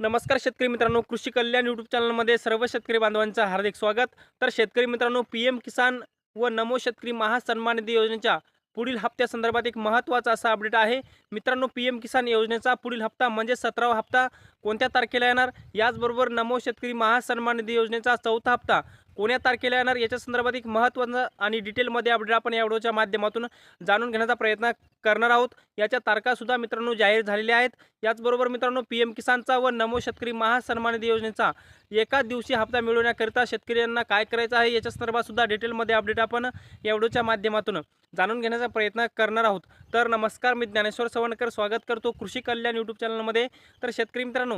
नमस्कार शेतकरी मित्रांनो कृषी कल्याण यूट्यूब चॅनलमध्ये सर्व शेतकरी बांधवांचं हार्दिक स्वागत. तर शेतकरी मित्रांनो पी एम किसान व नमो शेतकरी महासन्मान निधी योजनेच्या पुढील हप्त्यासंदर्भात एक महत्त्वाचा असा अपडेट आहे. मित्रांनो पी एम किसान योजनेचा पुढील हप्ता म्हणजे सतरावा हप्ता. कोणत्या तारखेला येणार? याचबरोबर नमो शेतकरी महासन्मान निधी योजनेचा चौथा हप्ता कोण्या तारखेला येणार? याच्या संदर्भात एक महत्त्वाचं आणि डिटेलमध्ये अपडेट आपण या व्हिडिओच्या माध्यमातून जाणून घेण्याचा प्रयत्न करणार आहोत. याच्या तारखासुद्धा मित्रांनो जाहीर झालेल्या आहेत. याचबरोबर मित्रांनो पी एम किसानचा व नमो शेतकरी महासन्मान निधी योजनेचा एका दिवशी हप्ता मिळवण्याकरिता शेतकऱ्यांना काय करायचं आहे? याच्या संदर्भातसुद्धा डिटेलमध्ये अपडेट आपण या व्हिडिओच्या माध्यमातून जाणून घेण्याचा प्रयत्न करणार आहोत. तर नमस्कार मी ज्ञानेश्वर सवणकर स्वागत करतो कृषी कल्याण यूट्यूब चॅनलमध्ये तर शेतकरी मित्रांनो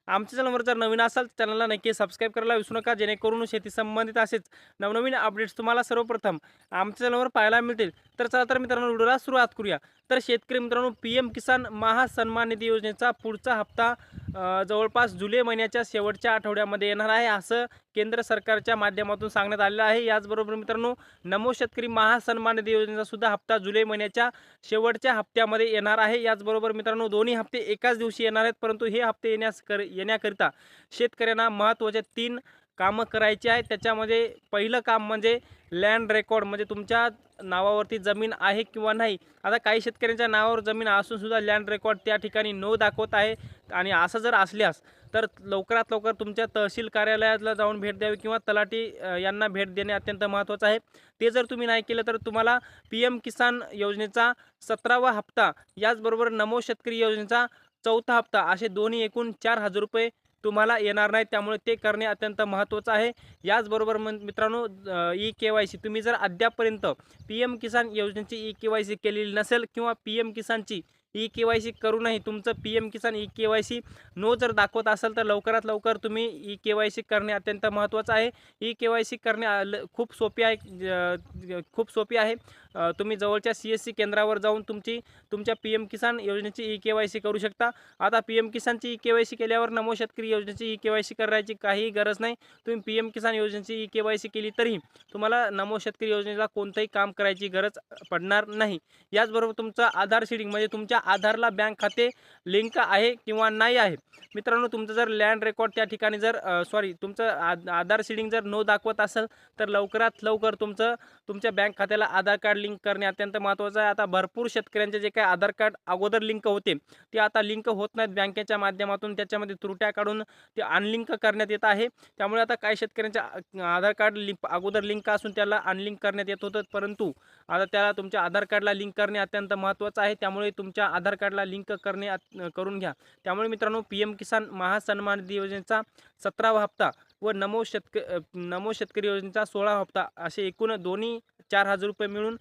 आमच्या चॅनलवर जर नवीन असाल चॅनलला नक्की सबस्क्राईब करायला विसरू नका जेणेकरून शेती संबंधित असेच नवनवीन अपडेट्स तुम्हाला सर्वप्रथम आमच्या चॅनलवर पाहायला मिळतील. तर चला तर मित्रांनो व्हिडिओला सुरुवात करूया. तर शेतकरी मित्रांनो पी एम किसान महासन्मान निधी योजनेचा पुढचा हप्ता जवळपास जुलै महिन्याच्या शेवटच्या आठवड्यामध्ये येणार आहे असं केंद्र सरकारच्या माध्यमातून सांगण्यात आलेलं आहे. याचबरोबर मित्रांनो नमो शेतकरी महासन्मान निधी योजनेचा सुद्धा हप्ता जुलै महिन्याच्या शेवटच्या हप्त्यामध्ये येणार आहे. याचबरोबर मित्रांनो दोन्ही हप्ते एकाच दिवशी येणार आहेत परंतु हे हप्ते येण्यास कर येण्याकरिता शेतकऱ्यांना महत्त्वाचे तीन कामं करायची आहे. त्याच्यामध्ये पहिलं काम म्हणजे लँड रेकॉर्ड म्हणजे तुमच्या नावावरती जमीन आहे किंवा नाही. आता काही शेतकऱ्यांच्या नावावर जमीन असूनसुद्धा लँड रेकॉर्ड त्या ठिकाणी नो दाखवत आहे. आणि असं जर असल्यास तर लवकरात लवकर तुमच्या तहसील कार्यालयाला जाऊन भेट द्यावी किंवा तलाठी यांना भेट देणे अत्यंत महत्त्वाचं आहे. ते जर तुम्ही नाही केलं तर तुम्हाला पी एम किसान योजनेचा सतरावा हप्ता याचबरोबर नमो शेतकरी योजनेचा चौथा हप्ता. असे दोन्ही एकूण चार हजार रुपये तुम्हाला येणार नाही त्यामुळे ते करणे अत्यंत महत्त्वाचं आहे. याचबरोबर म मित्रांनो ई के वाय सी तुम्ही जर अद्यापपर्यंत पी एम किसान योजनेची ई के वाय सी केलेली नसेल किंवा पी एम किसानची ई के वाय सी करूनही तुमचं P M Kisan E K Y C no जर दाखवत असेल तर लवकरात लवकर तुम्ही ई के वाय सी करणे अत्यंत महत्त्वाचं आहे. ई के वाय सी करणे ल- खूप सोपी आहे ज- खूप सोपी आहे. तुम्ही जवळच्या सी एस सी केंद्रावर जाऊन तुमची तुमच्या पी एम किसान योजनेची ई के वाय सी करू शकता. आता पी एम किसानची ई के वाय सी केल्यावर नमो शेतकरी योजनेची ई के वाय सी करायची काहीही गरज नाही. तुम्ही पी एम किसान योजनेची ई के वाय सी केली तरीही तुम्हाला नमो शेतकरी योजनेचा कोणतंही काम करायची गरज पडणार नाही. याचबरोबर तुमचं आधार शिडिंग म्हणजे तुमच्या आधारला बँक खाते लिंक आहे किंवा नाही आहे. मित्रांनो तुमचं जर लँड रेकॉर्ड त्या ठिकाणी जर सॉरी तुमचं आधार सीडिंग जर नो दाखवत असेल तर लवकरात लवकर तुमचं तुमच्या बँक खात्याला आधार कार्ड लिंक करणे अत्यंत महत्त्वाचं आहे. आता भरपूर शेतकऱ्यांचे जे काही आधार कार्ड अगोदर लिंक होते ते आता लिंक होत नाहीत बँकेच्या माध्यमातून. त्याच्यामध्ये त्रुट्या काढून ते अनलिंक करण्यात येत आहे. त्यामुळे आता काही शेतकऱ्यांच्या आधार कार्ड लिंक अगोदर लिंक असून त्याला अनलिंक करण्यात येत होतं. परंतु आता त्याला तुमच्या आधार कार्डला लिंक करणे अत्यंत महत्त्वाचं आहे. त्यामुळे तुमच्या आधार कार्डला लिंक करणे करून घ्या. त्यामुळे मित्रांनो पी एम किसान महासन्मान निधी योजनेचा सतरावा हप्ता व नमो शेतक नमो शेतकरी योजनेचा सोळा हप्ता असे एकूण दोन्ही चार हजार रुपये मिळून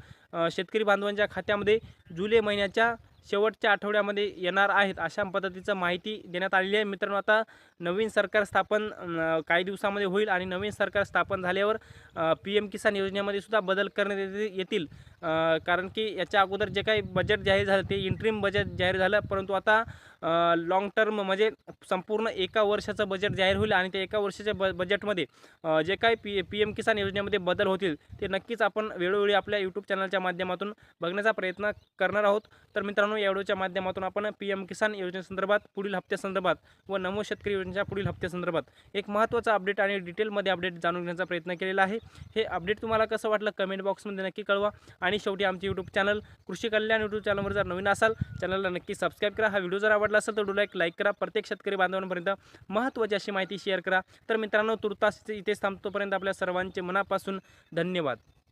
शेतकरी बांधवांच्या खात्यामध्ये जुलै महिन्याच्या शेवटच्या आठवड्यामध्ये येणार आहेत अशा पद्धतीचं माहिती देण्यात आलेली आहे. मित्रांनो आता नवीन सरकार स्थापन काही दिवसामध्ये होईल आणि नवीन सरकार स्थापन झाल्यावर पी एम किसान योजनेमध्ये सुद्धा बदल करण्यात येतील. कारण की याच्या अगोदर जे काही बजेट जाहीर झालं ते इंट्रीम बजेट जाहीर झालं. परंतु आता लाँग टर्म म्हणजे संपूर्ण एका वर्षाचं बजेट जाहीर होईल आणि त्या एका वर्षाच्या ब बजेटमध्ये जे काही पी पी एम किसान योजनेमध्ये बदल होतील ते नक्कीच आपण वेळोवेळी आपल्या यूट्यूब चॅनलच्या माध्यमातून बघण्याचा प्रयत्न करणार आहोत. तर मित्रांनो या व्हिडिओच्या माध्यमातून आपण पी एम किसान योजनेसंदर्भात पुढील हप्त्यासंदर्भात व नमो शेतकरी योजनेच्या पुढील हप्त्यासंदर्भात एक महत्त्वाचा अपडेट आणि डिटेलमध्ये अपडेट जाणून घेण्याचा प्रयत्न केलेला आहे. हे अपडेट तुम्हाला कसं वाटलं कमेंट बॉक्समध्ये नक्की कळवा आणि शेवटी आमचे यूट्यूब चॅनल कृषी कल्याण यूट्यूब चॅनलवर जर नवीन असाल चॅनलला नक्की सबस्क्राईब करा. हा व्हिडिओ जर आवडला असेल तर व्हिडिओला एक लाईक करा. प्रत्येक शेतकरी बांधवांपर्यंत महत्त्वाची अशी माहिती शेअर करा. तर मित्रांनो तुर्तास इथेच थांबतोपर्यंत आपल्या सर्वांचे मनापासून धन्यवाद.